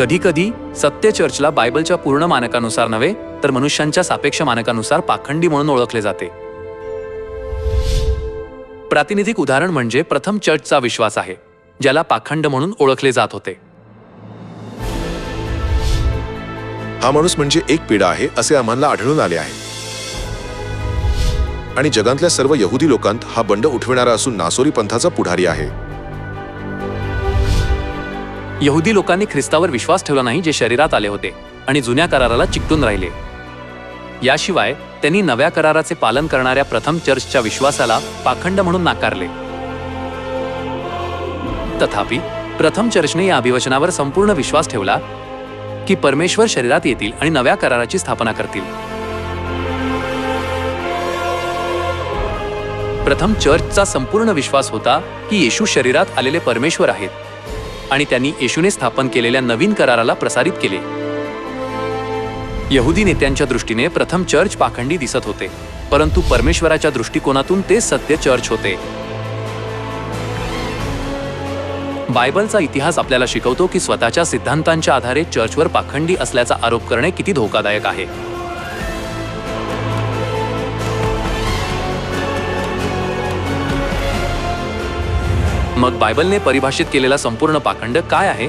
कधी कधी सत्य चर्चला बायबलच्या पूर्ण मानकानुसार नव्हे तर मनुष्यांच्या सापेक्ष मानकानुसार पाखंडी म्हणून ओळखले जाते. प्रातिनिधिक उदाहरण म्हणजे प्रथम चर्चचा विश्वास आहे ज्याला पाखंड म्हणून ओळखले जात होते. हा माणूस म्हणजे एक पिढा आहे असे आम्हाला आढळून आले आहे. आणि जगातल्या सर्व यहुदी लोकांत हा बंड उठविणारा असून नासोरी पंथाचा पुढारी आहे. यहुदी लोकांनी ख्रिस्तावर विश्वास ठेवला नाही जे शरीरात आले होते आणि जुन्या कराराला चिकटून राहिले. याशिवाय त्यांनी नव्या कराराचे पालन करणाऱ्या प्रथम चर्चच्या विश्वासाला पाखंड म्हणून नाकारले. तथापि प्रथम चर्चने या अभिवचनावर संपूर्ण विश्वास ठेवला की परमेश्वर शरीरात येतील आणि नव्या कराराची स्थापना करतील. प्रथम चर्चचा संपूर्ण विश्वास होता की येशू शरीरात आलेले परमेश्वर आहेत. आणि त्यांनी येशूने स्थापन केलेल्या नवीन कराराला प्रसारित केले. यहुदी नेत्यांच्या दृष्टीने प्रथम चर्च पाखंडी दिसत होते परंतु परमेश्वराच्या दृष्टिकोनातून ते सत्य चर्च होते. बायबलचा इतिहास आपल्याला शिकवतो की स्वतःच्या सिद्धांतांच्या आधारे चर्चवर पाखंडी असल्याचा आरोप करणे किती धोकादायक आहे. मग बायबलने परिभाषित केलेला संपूर्ण पाखंड काय आहे?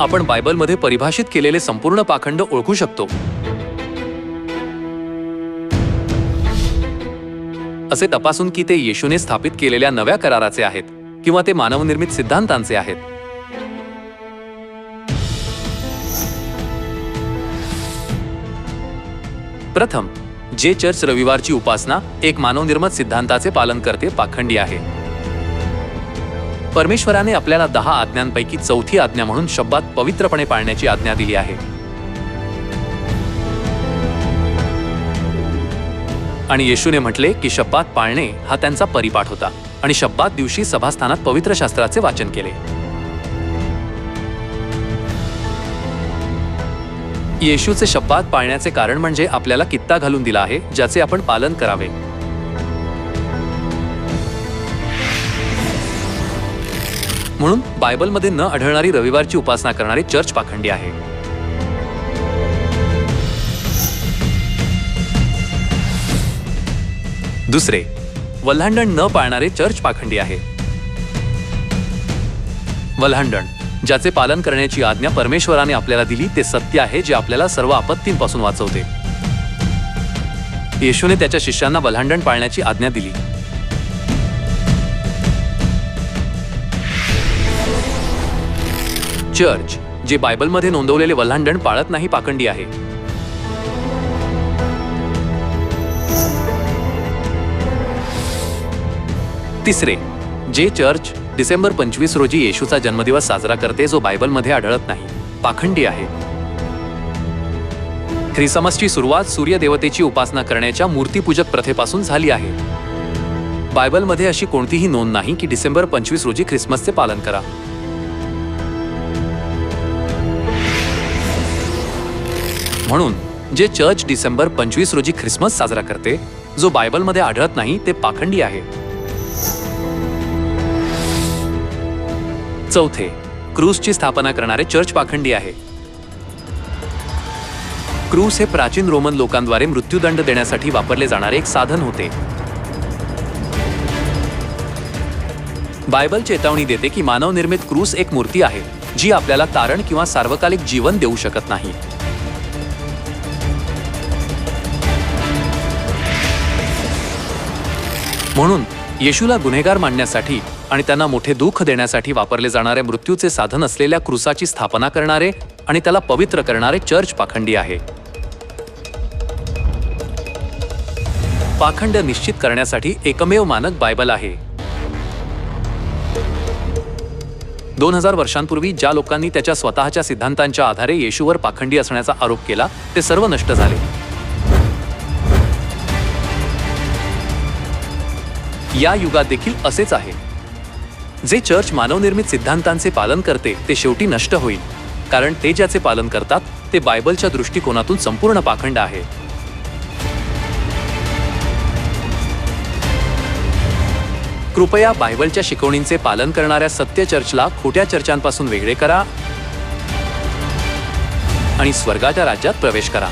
आपण बायबलमध्ये परिभाषित केलेले संपूर्ण पाखंड ओळखू शकतो. असे तपासून की ते येशूने स्थापित केलेल्या नव्या कराराचे आहेत किंवा ते मानवनिर्मित सिद्धांतांचे आहेत. प्रथम जे चर्च रविवारची उपासना एक मानवनिर्मित सिद्धांताचे पालन करते पाखंडी आहे. परमेश्वराने आपल्याला दहा आज्ञांपैकी चौथी आज्ञा म्हणून शब्दात पवित्रपणे पाळण्याची आज्ञा दिली आहे. आणि येशूने म्हटले की शब्दात पाळणे हा त्यांचा परिपाठ होता आणि शब्दात दिवशी सभास्थानात पवित्र शास्त्राचे वाचन केले. येशूचे शब्दात पाळण्याचे कारण म्हणजे आपल्याला कित्ता घालून दिला आहे ज्याचे आपण पालन करावे. म्हणून बायबलमध्ये न आढळणारी रविवारची उपासना करणारी चर्च पाखंडी आहे. दुसरे वल्हांडण न पाळणारे चर्च पाखंडी आहे. वल्हांडण ज्याचे पालन करण्याची आज्ञा परमेश्वराने आपल्याला दिली ते सत्य आहे जे आपल्याला सर्व आपत्तींपासून वाचवते. येशूने त्याच्या शिष्यांना वल्हांडण पाळण्याची आज्ञा दिली. चर्च जे बायबलमध्ये नोंदवलेले वल्हांडण पाळत नाही पाखंडी आहे. तिसरे जे चर्च डिसेंबर पंचवीस रोजी येशूचा जन्मदिवस साजरा करते जो बायबलमध्ये आढळत नाही. पाखंडी आहे. ख्रिसमसची सुरुवात सूर्यदेवतेची उपासना करण्याच्या मूर्तीपूजक प्रथेपासून झाली आहे. बायबलमध्ये अशी कोणतीही नोंद नाही की डिसेंबर पंचवीस रोजी ख्रिसमसचे पालन करा. म्हणून जे चर्च डिसेंबर पंचवीस रोजी ख्रिसमस साजरा करते जो बायबलमध्ये आढळत नाही ते पाखंडी आहे. चौथे क्रूसची स्थापना करणारे चर्च पाखंडी आहे. क्रूस हे प्राचीन रोमन लोकांद्वारे मृत्यूदंड देण्यासाठी वापरले जाणारे एक साधन होते. बायबल चेतावणी देते की मानवनिर्मित क्रूस एक मूर्ती आहे जी आपल्याला तारण किंवा सार्वकालिक जीवन देऊ शकत नाही. म्हणून येशूला गुन्हेगार मानण्यासाठी आणि त्यांना मोठे दुःख देण्यासाठी वापरले जाणारे मृत्यूचे साधन असलेल्या क्रुसाची स्थापना करणारे आणि त्याला पवित्र करणारे चर्च पाखंडी आहे. पाखंड निश्चित करण्यासाठी एकमेव मानक बायबल आहे. दोन हजार वर्षांपूर्वी ज्या लोकांनी त्याच्या स्वतःच्या सिद्धांतांच्या आधारे येशूवर पाखंडी असण्याचा आरोप केला ते सर्व नष्ट झाले. या युगात देखील असेच आहे. जे चर्च मानवनिर्मित सिद्धांतांचे पालन करते ते शेवटी नष्ट होईल. कारण ते ज्याचे पालन करतात ते बायबलच्या दृष्टिकोनातून संपूर्ण पाखंड आहे. कृपया बायबलच्या शिकवणींचे पालन करणाऱ्या सत्य चर्चला खोट्या चर्चांपासून वेगळे करा आणि स्वर्गाच्या राज्यात प्रवेश करा.